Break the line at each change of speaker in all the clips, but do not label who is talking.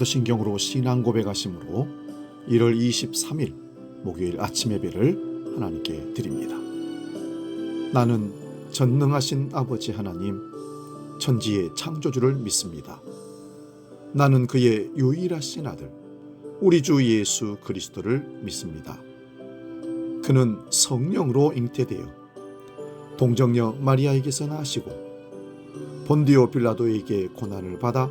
사도신경으로 신앙 고백하심으로 1월 23일 목요일 아침 예배를 하나님께 드립니다. 나는 전능하신 아버지 하나님 천지의 창조주를 믿습니다. 나는 그의 유일하신 아들 우리 주 예수 그리스도를 믿습니다. 그는 성령으로 잉태되어 동정녀 마리아에게서 나시고 본디오 빌라도에게 고난을 받아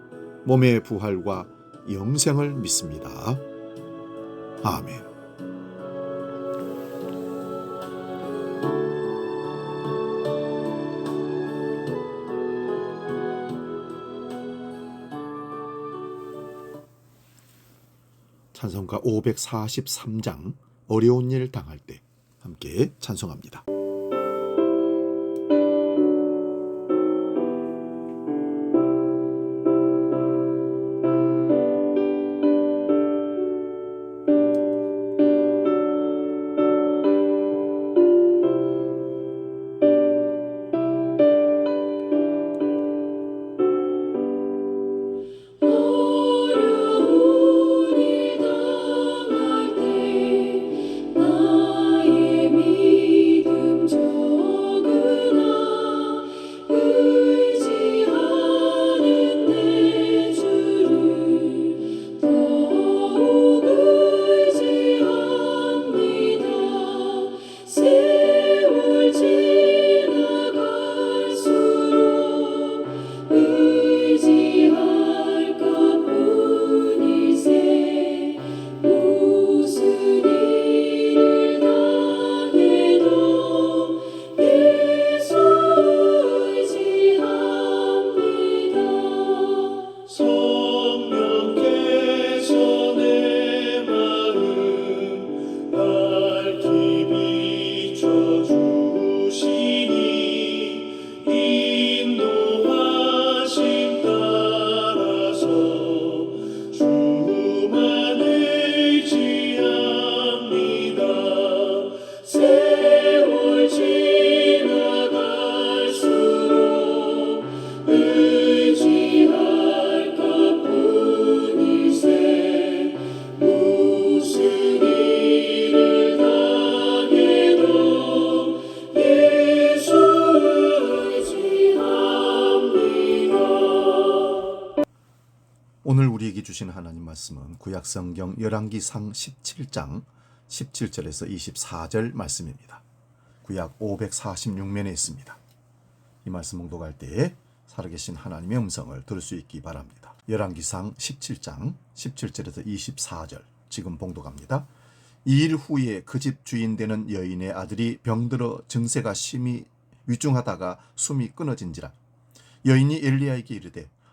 몸의 부활과 영생을 믿습니다. 아멘. 찬송가 543장 어려운 일 당할 때 함께 찬송합니다. 주신 하나님 말씀은 구약성경 열왕기상 17장 17절에서 24절 말씀입니다. 구약 546면에 있습니다. 이 말씀 봉독할 때에 살아계신 하나님의 음성을 들을 수 있기 바랍니다. 열왕기상 17장 17절에서 24절 지금 봉독합니다. 이일 후에 그 집 주인 되는 여인의 아들이 병들어 증세가 심히 위중하다가 숨이 끊어진지라 여인이 엘리야에게 이르되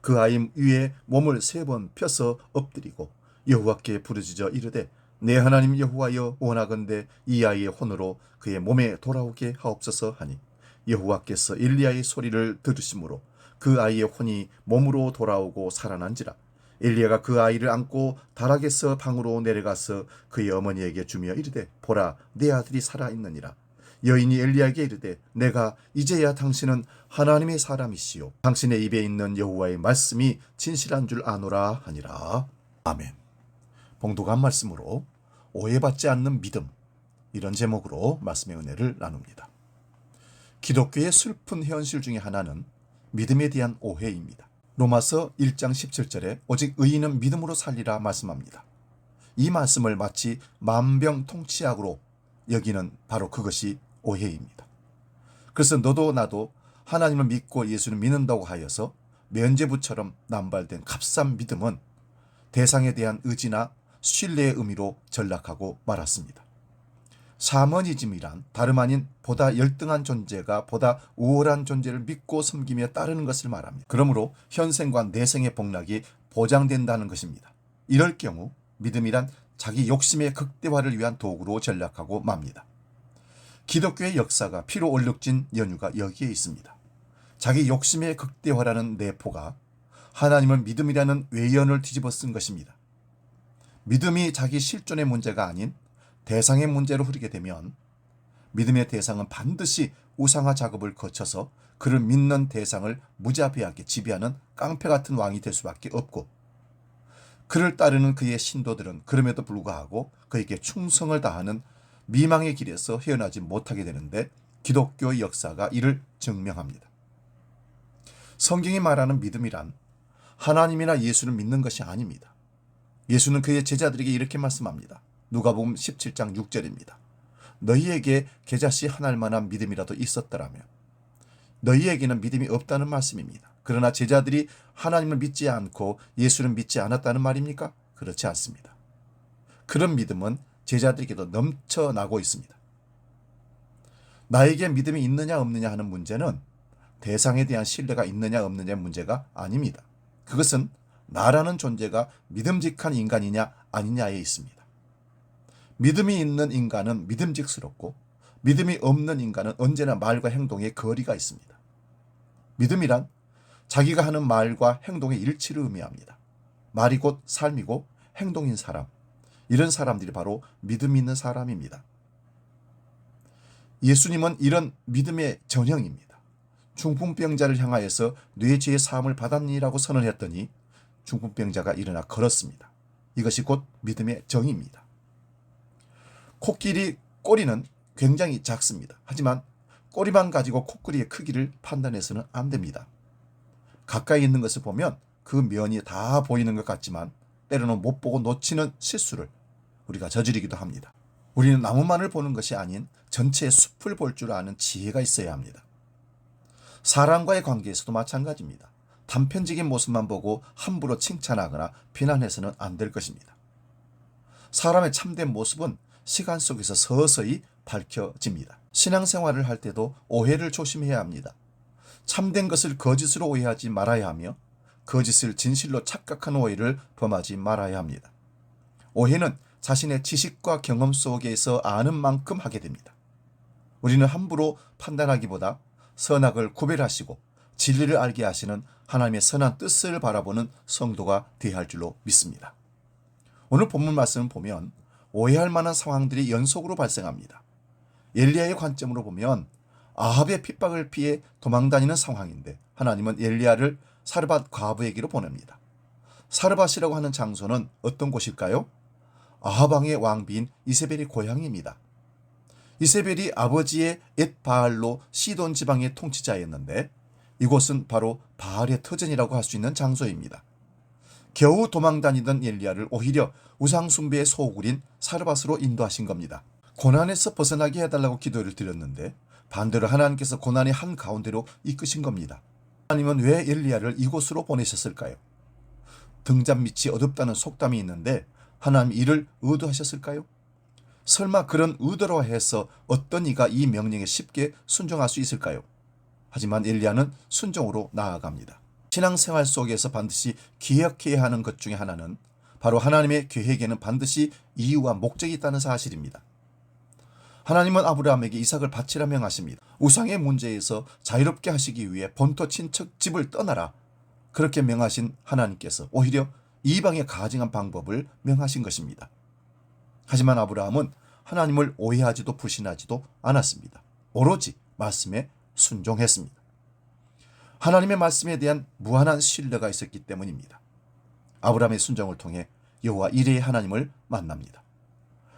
그 아이 위에 몸을 세 번 펴서 엎드리고 여호와께 부르짖어 이르되 내 하나님 여호와여 원하건대 이 아이의 혼으로 그의 몸에 돌아오게 하옵소서 하니 여호와께서 엘리야의 소리를 들으심으로 그 아이의 혼이 몸으로 돌아오고 살아난지라. 엘리야가 그 아이를 안고 다락에서 방으로 내려가서 그의 어머니에게 주며 이르되 보라 내 아들이 살아 있느니라 여인이 엘리야에게 이르되 내가 이제야 당신은 하나님의 사람이시요 당신의 입에 있는 여호와의 말씀이 진실한 줄 아노라 하니라 아멘 봉독한 말씀으로 오해받지 않는 믿음 이런 제목으로 말씀의 은혜를 나눕니다. 기독교의 슬픈 현실 중에 하나는 믿음에 대한 오해입니다. 로마서 1장 17절에 오직 의인은 믿음으로 살리라 말씀합니다. 이 말씀을 마치 만병통치약으로 여기는 바로 그것이 오해입니다. 그래서 너도 나도 하나님을 믿고 예수를 믿는다고 하여서 면죄부처럼 남발된 값싼 믿음은 대상에 대한 의지나 신뢰의 의미로 전락하고 말았습니다. 샤머니즘이란 다름 아닌 보다 열등한 존재가 보다 우월한 존재를 믿고 섬기며 따르는 것을 말합니다. 그러므로 현생과 내생의 복락이 보장된다는 것입니다. 이럴 경우 믿음이란 자기 욕심의 극대화를 위한 도구로 전락하고 맙니다. 기독교의 역사가 피로 얼룩진 연유가 여기에 있습니다. 자기 욕심의 극대화라는 내포가 하나님을 믿음이라는 외연을 뒤집어 쓴 것입니다. 믿음이 자기 실존의 문제가 아닌 대상의 문제로 흐르게 되면 믿음의 대상은 반드시 우상화 작업을 거쳐서 그를 믿는 대상을 무자비하게 지배하는 깡패 같은 왕이 될 수밖에 없고 그를 따르는 그의 신도들은 그럼에도 불구하고 그에게 충성을 다하는 미망의 길에서 헤어나지 못하게 되는데 기독교의 역사가 이를 증명합니다. 성경이 말하는 믿음이란 하나님이나 예수를 믿는 것이 아닙니다. 예수는 그의 제자들에게 이렇게 말씀합니다. 누가복음 17장 6절입니다. 너희에게 계자씨 하나일 만한 믿음이라도 있었더라면 너희에게는 믿음이 없다는 말씀입니다. 그러나 제자들이 하나님을 믿지 않고 예수를 믿지 않았다는 말입니까? 그렇지 않습니다. 그런 믿음은 제자들에게도 넘쳐나고 있습니다. 나에게 믿음이 있느냐 없느냐 하는 문제는 대상에 대한 신뢰가 있느냐 없느냐의 문제가 아닙니다. 그것은 나라는 존재가 믿음직한 인간이냐 아니냐에 있습니다. 믿음이 있는 인간은 믿음직스럽고 믿음이 없는 인간은 언제나 말과 행동에 거리가 있습니다. 믿음이란 자기가 하는 말과 행동의 일치를 의미합니다. 말이 곧 삶이고 행동인 사람. 이런 사람들이 바로 믿음 있는 사람입니다. 예수님은 이런 믿음의 전형입니다. 중풍병자를 향하여서 뇌죄의 사함을 받았니라고 선언했더니 중풍병자가 일어나 걸었습니다. 이것이 곧 믿음의 정입니다. 코끼리 꼬리는 굉장히 작습니다. 하지만 꼬리만 가지고 코끼리의 크기를 판단해서는 안 됩니다. 가까이 있는 것을 보면 그 면이 다 보이는 것 같지만 때로는 못 보고 놓치는 실수를 우리가 저지르기도 합니다. 우리는 나무만을 보는 것이 아닌 전체의 숲을 볼 줄 아는 지혜가 있어야 합니다. 사람과의 관계에서도 마찬가지입니다. 단편적인 모습만 보고 함부로 칭찬하거나 비난해서는 안 될 것입니다. 사람의 참된 모습은 시간 속에서 서서히 밝혀집니다. 신앙생활을 할 때도 오해를 조심해야 합니다. 참된 것을 거짓으로 오해하지 말아야 하며 거짓을 진실로 착각하는 오해를 범하지 말아야 합니다. 오해는 자신의 지식과 경험 속에서 아는 만큼 하게 됩니다. 우리는 함부로 판단하기보다 선악을 구별하시고 진리를 알게 하시는 하나님의 선한 뜻을 바라보는 성도가 되어야 할 줄로 믿습니다. 오늘 본문 말씀을 보면 오해할 만한 상황들이 연속으로 발생합니다. 엘리야의 관점으로 보면 아합의 핍박을 피해 도망다니는 상황인데 하나님은 엘리야를 사르밧 과부에게로 보냅니다. 사르밧이라고 하는 장소는 어떤 곳일까요? 아합왕의 왕비인 이세벨의 고향입니다. 이세벨이 아버지의 엣바알로 시돈 지방의 통치자였는데 이곳은 바로 바알의 터전이라고 할 수 있는 장소입니다. 겨우 도망 다니던 엘리야를 오히려 우상 숭배의 소굴인 사르밧으로 인도하신 겁니다. 고난에서 벗어나게 해달라고 기도를 드렸는데 반대로 하나님께서 고난의 한 가운데로 이끄신 겁니다. 하나님은 왜 엘리야를 이곳으로 보내셨을까요? 등잔 밑이 어둡다는 속담이 있는데 하나님 이를 의도하셨을까요? 설마 그런 의도로 해서 어떤 이가 이 명령에 쉽게 순종할 수 있을까요? 하지만 엘리야는 순종으로 나아갑니다. 신앙생활 속에서 반드시 기억해야 하는 것 중에 하나는 바로 하나님의 계획에는 반드시 이유와 목적이 있다는 사실입니다. 하나님은 아브라함에게 이삭을 바치라 명하십니다. 우상의 문제에서 자유롭게 하시기 위해 본토 친척 집을 떠나라. 그렇게 명하신 하나님께서 오히려 이방에 가증한 방법을 명하신 것입니다. 하지만 아브라함은 하나님을 오해하지도 불신하지도 않았습니다. 오로지 말씀에 순종했습니다. 하나님의 말씀에 대한 무한한 신뢰가 있었기 때문입니다. 아브라함의 순종을 통해 여호와 이레의 하나님을 만납니다.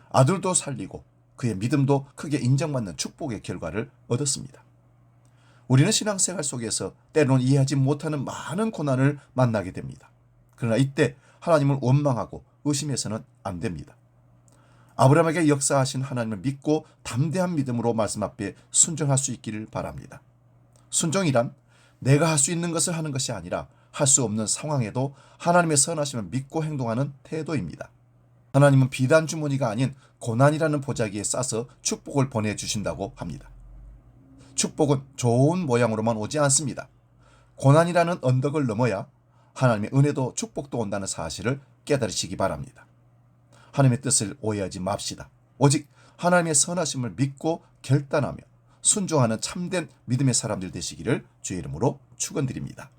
아들도 살리고 그의 믿음도 크게 인정받는 축복의 결과를 얻었습니다. 우리는 신앙생활 속에서 때로는 이해하지 못하는 많은 고난을 만나게 됩니다. 그러나 이때 하나님을 원망하고 의심해서는 안 됩니다. 아브라함에게 역사하신 하나님을 믿고 담대한 믿음으로 말씀 앞에 순종할 수 있기를 바랍니다. 순종이란 내가 할 수 있는 것을 하는 것이 아니라 할 수 없는 상황에도 하나님의 선하심을 믿고 행동하는 태도입니다. 하나님은 비단 주머니가 아닌 고난이라는 보자기에 싸서 축복을 보내주신다고 합니다. 축복은 좋은 모양으로만 오지 않습니다. 고난이라는 언덕을 넘어야 하나님의 은혜도 축복도 온다는 사실을 깨달으시기 바랍니다. 하나님의 뜻을 오해하지 맙시다. 오직 하나님의 선하심을 믿고 결단하며 순종하는 참된 믿음의 사람들 되시기를 주의 이름으로 축원드립니다.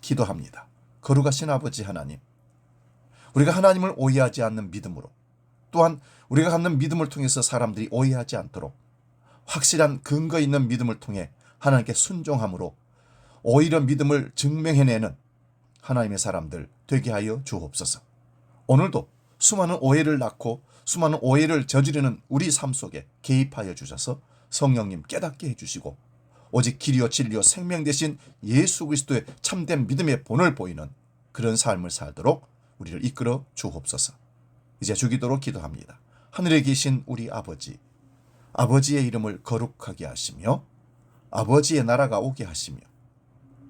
기도합니다. 거룩하신 아버지 하나님, 우리가 하나님을 오해하지 않는 믿음으로 또한 우리가 갖는 믿음을 통해서 사람들이 오해하지 않도록 확실한 근거 있는 믿음을 통해 하나님께 순종함으로 오히려 믿음을 증명해내는 하나님의 사람들 되게 하여 주옵소서. 오늘도 수많은 오해를 낳고 수많은 오해를 저지르는 우리 삶 속에 개입하여 주셔서 성령님 깨닫게 해주시고 오직 길이요 진리요 생명 대신 예수 그리스도의 참된 믿음의 본을 보이는 그런 삶을 살도록 우리를 이끌어 주옵소서. 이제 주기도록 기도합니다. 하늘에 계신 우리 아버지, 아버지의 이름을 거룩하게 하시며 아버지의 나라가 오게 하시며